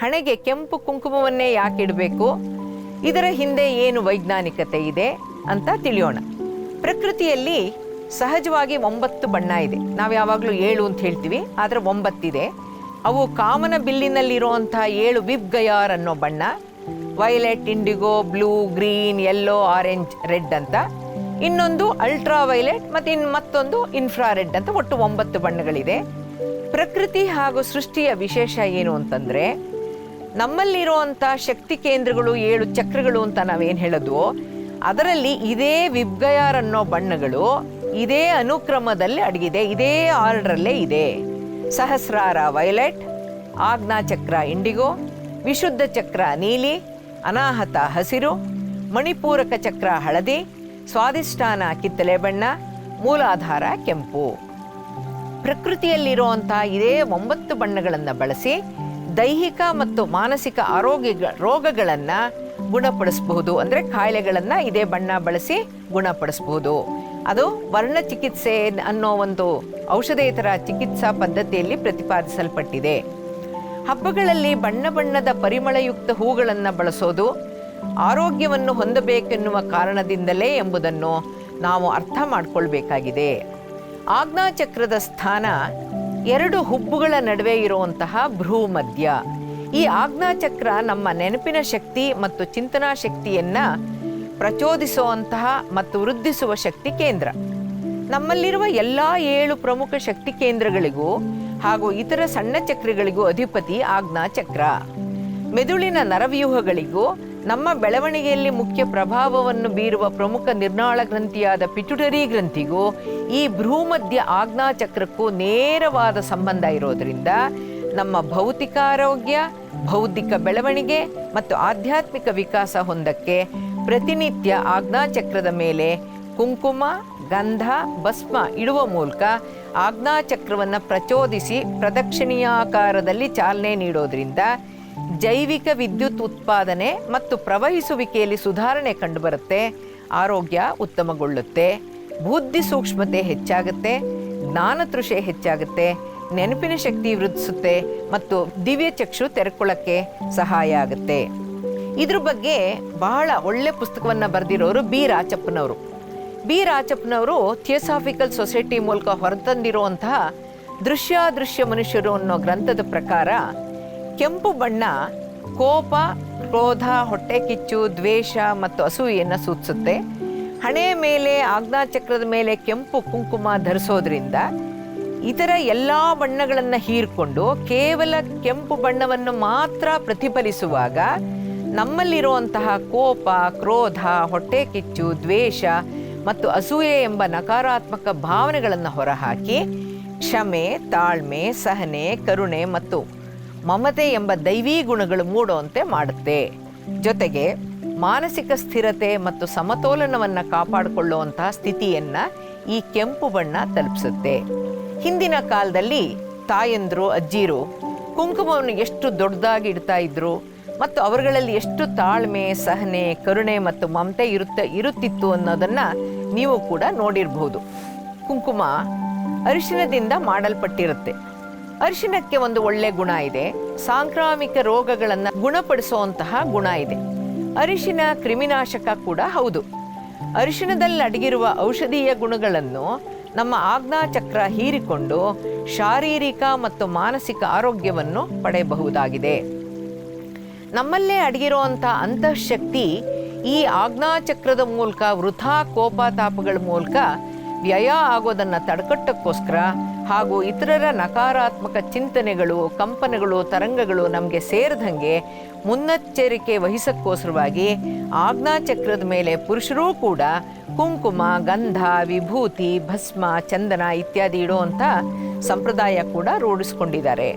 ಹಣೆಗೆ ಕೆಂಪು ಕುಂಕುಮವನ್ನೇ ಯಾಕೆ ಇಡಬೇಕು? ಇದರ ಹಿಂದೆ ಏನು ವೈಜ್ಞಾನಿಕತೆ ಇದೆ ಅಂತ ತಿಳಿಯೋಣ. ಪ್ರಕೃತಿಯಲ್ಲಿ ಸಹಜವಾಗಿ ಒಂಬತ್ತು ಬಣ್ಣ ಇದೆ. ನಾವು ಯಾವಾಗಲೂ ಏಳು ಅಂತ ಹೇಳ್ತೀವಿ, ಆದರೆ ಒಂಬತ್ತಿದೆ. ಅವು ಕಾಮನ ಬಿಲ್ಲಿನಲ್ಲಿರುವಂಥ ಏಳು ವಿಬ್ ಗಯಾರ್ ಅನ್ನೋ ಬಣ್ಣ. Violet, indigo, blue, green yellow orange, red ಅಂತ. ಇನ್ನೊಂದು ಅಲ್ಟ್ರಾ ವೈಲೆಟ್ ಮತ್ತು ಇನ್ನು ಮತ್ತೊಂದು ಇನ್ಫ್ರಾ ರೆಡ್ ಅಂತ ಒಟ್ಟು ಒಂಬತ್ತು ಬಣ್ಣಗಳಿದೆ. ಪ್ರಕೃತಿ ಹಾಗೂ ಸೃಷ್ಟಿಯ ವಿಶೇಷ ಏನು ಅಂತಂದರೆ ನಮ್ಮಲ್ಲಿರುವಂಥ ಶಕ್ತಿ ಕೇಂದ್ರಗಳು ಏಳು ಚಕ್ರಗಳು ಅಂತ ನಾವೇನು ಹೇಳೋದು, ಅದರಲ್ಲಿ ಇದೇ ವಿಬ್ಗಯಾರ್ ಅನ್ನೋ ಬಣ್ಣಗಳು ಇದೇ ಅನುಕ್ರಮದಲ್ಲಿ ಅಡಗಿದೆ, ಇದೇ ಆರ್ಡ್ರಲ್ಲೇ ಇದೆ. ಸಹಸ್ರಾರ ವೈಲೆಟ್, ಆಜ್ಞಾ ಚಕ್ರ ಇಂಡಿಗೋ, ವಿಶುದ್ಧ ಚಕ್ರ ನೀಲಿ, ಅನಾಹತ ಹಸಿರು, ಮಣಿಪೂರಕ ಚಕ್ರ ಹಳದಿ ಸ್ವಾದಿಷ್ಠಾನ ಕಿತ್ತಲೆ ಬಣ್ಣ, ಮೂಲಾಧಾರ ಕೆಂಪು. ಪ್ರಕೃತಿಯಲ್ಲಿರುವಂಥ ಇದೇ ಒಂಬತ್ತು ಬಣ್ಣಗಳನ್ನು ಬಳಸಿ ದೈಹಿಕ ಮತ್ತು ಮಾನಸಿಕ ಆರೋಗ್ಯ ರೋಗಗಳನ್ನು ಗುಣಪಡಿಸಬಹುದು. ಅಂದರೆ ಕಾಯಿಲೆಗಳನ್ನು ಇದೇ ಬಣ್ಣ ಬಳಸಿ ಗುಣಪಡಿಸಬಹುದು. ಅದು ವರ್ಣ ಚಿಕಿತ್ಸೆ ಅನ್ನೋ ಒಂದು ಔಷಧೇತರ ಚಿಕಿತ್ಸಾ ಪದ್ಧತಿಯಲ್ಲಿ ಪ್ರತಿಪಾದಿಸಲ್ಪಟ್ಟಿದೆ. ಹಬ್ಬಗಳಲ್ಲಿ ಬಣ್ಣ ಬಣ್ಣದ ಪರಿಮಳಯುಕ್ತ ಹೂಗಳನ್ನು ಬಳಸೋದು ಆರೋಗ್ಯವನ್ನು ಹೊಂದಬೇಕೆನ್ನುವ ಕಾರಣದಿಂದಲೇ ಎಂಬುದನ್ನು ನಾವು ಅರ್ಥ ಮಾಡಿಕೊಳ್ಬೇಕಾಗಿದೆ. ಆಜ್ಞಾಚಕ್ರದ ಸ್ಥಾನ ಎರಡು ಹುಬ್ಬುಗಳ ನಡುವೆ ಇರುವಂತಹ ಭ್ರೂ ಮಧ್ಯ ಈ ಆಜ್ಞಾಚಕ್ರ ನಮ್ಮ ನೆನಪಿನ ಶಕ್ತಿ ಮತ್ತು ಚಿಂತನಾ ಶಕ್ತಿಯನ್ನ ಪ್ರಚೋದಿಸುವಂತಹ ಮತ್ತು ವೃದ್ಧಿಸುವ ಶಕ್ತಿ ಕೇಂದ್ರ. ನಮ್ಮಲ್ಲಿರುವ ಎಲ್ಲ ಏಳು ಪ್ರಮುಖ ಶಕ್ತಿ ಕೇಂದ್ರಗಳಿಗೂ ಹಾಗೂ ಇತರ ಸಣ್ಣ ಚಕ್ರಗಳಿಗೂ ಅಧಿಪತಿ ಆಜ್ಞಾ ಚಕ್ರ ಮೆದುಳಿನ ನರವ್ಯೂಹಗಳಿಗೂ ನಮ್ಮ ಬೆಳವಣಿಗೆಯಲ್ಲಿ ಮುಖ್ಯ ಪ್ರಭಾವವನ್ನು ಬೀರುವ ಪ್ರಮುಖ ನಿರ್ನಾಳ ಗ್ರಂಥಿಯಾದ ಪಿಟುಟರಿ ಗ್ರಂಥಿಗೂ ಈ ಭ್ರೂಮಧ್ಯ ಆಜ್ಞಾ ಚಕ್ರಕ್ಕೂ ನೇರವಾದ ಸಂಬಂಧ ಇರೋದರಿಂದ ನಮ್ಮ ಭೌತಿಕ ಆರೋಗ್ಯ, ಬೌದ್ಧಿಕ ಬೆಳವಣಿಗೆ ಮತ್ತು ಆಧ್ಯಾತ್ಮಿಕ ವಿಕಾಸ ಹೊಂದಕ್ಕೆ ಪ್ರತಿನಿತ್ಯ ಆಜ್ಞಾ ಚಕ್ರದ ಮೇಲೆ ಕುಂಕುಮ, ಗಂಧ, ಭಸ್ಮ ಇಡುವ ಮೂಲಕ ಆಜ್ಞಾಚಕ್ರವನ್ನು ಪ್ರಚೋದಿಸಿ ಪ್ರದಕ್ಷಿಣೀಯಾಕಾರದಲ್ಲಿ ಚಾಲನೆ ನೀಡೋದ್ರಿಂದ ಜೈವಿಕ ವಿದ್ಯುತ್ ಉತ್ಪಾದನೆ ಮತ್ತು ಪ್ರವಹಿಸುವಿಕೆಯಲ್ಲಿ ಸುಧಾರಣೆ ಕಂಡುಬರುತ್ತೆ. ಆರೋಗ್ಯ ಉತ್ತಮಗೊಳ್ಳುತ್ತೆ. ಬುದ್ಧಿ ಸೂಕ್ಷ್ಮತೆ ಹೆಚ್ಚಾಗುತ್ತೆ. ಜ್ಞಾನತೃಷೆ ಹೆಚ್ಚಾಗುತ್ತೆ. ನೆನಪಿನ ಶಕ್ತಿ ವೃದ್ಧಿಸುತ್ತೆ ಮತ್ತು ದಿವ್ಯ ಚಕ್ಷು ತೆರೆಕೊಳ್ಳಕ್ಕೆ ಸಹಾಯ ಆಗುತ್ತೆ. ಇದ್ರ ಬಗ್ಗೆ ಬಹಳ ಒಳ್ಳೆ ಪುಸ್ತಕವನ್ನು ಬರೆದಿರೋರು ಬಿ. ರಾಚಪ್ಪನವರು. ಬಿ. ರಾಚಪ್ಪನವರು ಥಿಯೋಸಾಫಿಕಲ್ ಸೊಸೈಟಿ ಮೂಲಕ ಹೊರತಂದಿರುವಂತಹ ದೃಶ್ಯಾದೃಶ್ಯ ಮನುಷ್ಯರು ಅನ್ನೋ ಗ್ರಂಥದ ಪ್ರಕಾರ ಕೆಂಪು ಬಣ್ಣ ಕೋಪ, ಕ್ರೋಧ, ಹೊಟ್ಟೆ ಕಿಚ್ಚು, ದ್ವೇಷ ಮತ್ತು ಅಸೂಯೆಯನ್ನು ಸೂಚಿಸುತ್ತೆ. ಹಣೆ ಮೇಲೆ ಆಜ್ಞಾಚಕ್ರದ ಮೇಲೆ ಕೆಂಪು ಕುಂಕುಮ ಧರಿಸೋದ್ರಿಂದ ಇತರ ಎಲ್ಲ ಬಣ್ಣಗಳನ್ನು ಹೀರಿಕೊಂಡು ಕೇವಲ ಕೆಂಪು ಬಣ್ಣವನ್ನು ಮಾತ್ರ ಪ್ರತಿಫಲಿಸುವಾಗ ನಮ್ಮಲ್ಲಿರುವಂತಹ ಕೋಪ, ಕ್ರೋಧ, ಹೊಟ್ಟೆ ಕಿಚ್ಚು, ದ್ವೇಷ ಮತ್ತು ಅಸೂಯೆ ಎಂಬ ನಕಾರಾತ್ಮಕ ಭಾವನೆಗಳನ್ನು ಹೊರಹಾಕಿ ಕ್ಷಮೆ, ತಾಳ್ಮೆ, ಸಹನೆ, ಕರುಣೆ ಮತ್ತು ಮಮತೆ ಎಂಬ ದೈವೀ ಗುಣಗಳು ಮೂಡುವಂತೆ ಮಾಡುತ್ತೆ. ಜೊತೆಗೆ ಮಾನಸಿಕ ಸ್ಥಿರತೆ ಮತ್ತು ಸಮತೋಲನವನ್ನು ಕಾಪಾಡಿಕೊಳ್ಳುವಂತಹ ಸ್ಥಿತಿಯನ್ನು ಈ ಕೆಂಪು ಬಣ್ಣ ತಲುಪಿಸುತ್ತೆ. ಹಿಂದಿನ ಕಾಲದಲ್ಲಿ ತಾಯಂದ್ರು, ಅಜ್ಜಿರು ಕುಂಕುಮವನ್ನು ಎಷ್ಟು ದೊಡ್ಡದಾಗಿ ಇಡ್ತಾ ಇದ್ರು ಮತ್ತು ಅವರುಗಳಲ್ಲಿ ಎಷ್ಟು ತಾಳ್ಮೆ, ಸಹನೆ, ಕರುಣೆ ಮತ್ತು ಮಮತೆ ಇರುತ್ತೆ ಇರುತ್ತಿತ್ತು ಅನ್ನೋದನ್ನು ನೀವು ಕೂಡ ನೋಡಿರಬಹುದು ಕುಂಕುಮ ಅರಿಶಿನದಿಂದ ಮಾಡಲ್ಪಟ್ಟಿರುತ್ತೆ. ಅರಿಶಿನಕ್ಕೆ ಒಂದು ಒಳ್ಳೆ ಗುಣ ಇದೆ. ಸಾಂಕ್ರಾಮಿಕ ರೋಗಗಳನ್ನು ಗುಣಪಡಿಸುವಂತಹ ಗುಣ ಇದೆ. ಅರಿಶಿನ ಕ್ರಿಮಿನಾಶಕ ಕೂಡ ಹೌದು. ಅರಿಶಿನದಲ್ಲಿ ಅಡಗಿರುವ ಔಷಧೀಯ ಗುಣಗಳನ್ನು ನಮ್ಮ ಆಜ್ಞಾಚಕ್ರ ಹೀರಿಕೊಂಡು ಶಾರೀರಿಕ ಮತ್ತು ಮಾನಸಿಕ ಆರೋಗ್ಯವನ್ನು ಪಡೆಯಬಹುದಾಗಿದೆ. ನಮ್ಮಲ್ಲೇ ಅಡಗಿರುವಂಥ ಅಂತಃಶಕ್ತಿ ಈ ಆಜ್ಞಾಚಕ್ರದ ಮೂಲಕ ವೃಥಾ ಕೋಪತಾಪಗಳ ಮೂಲಕ ವ್ಯಯ ಆಗೋದನ್ನು ತಡೆಗಟ್ಟಕ್ಕೋಸ್ಕರ ಹಾಗೂ ಇತರರ ನಕಾರಾತ್ಮಕ ಚಿಂತನೆಗಳು, ಕಂಪನಗಳು, ತರಂಗಗಳು ನಮಗೆ ಸೇರಿದಂಗೆ ಮುನ್ನೆಚ್ಚರಿಕೆ ವಹಿಸಕ್ಕೋಸ್ಕರವಾಗಿ ಆಜ್ಞಾಚಕ್ರದ ಮೇಲೆ ಪುರುಷರೂ ಕೂಡ ಕುಂಕುಮ, ಗಂಧ, ವಿಭೂತಿ, ಭಸ್ಮ, ಚಂದನ ಇತ್ಯಾದಿ ಇಡುವಂಥ ಸಂಪ್ರದಾಯ ಕೂಡ ರೂಢಿಸ್ಕೊಂಡಿದ್ದಾರೆ.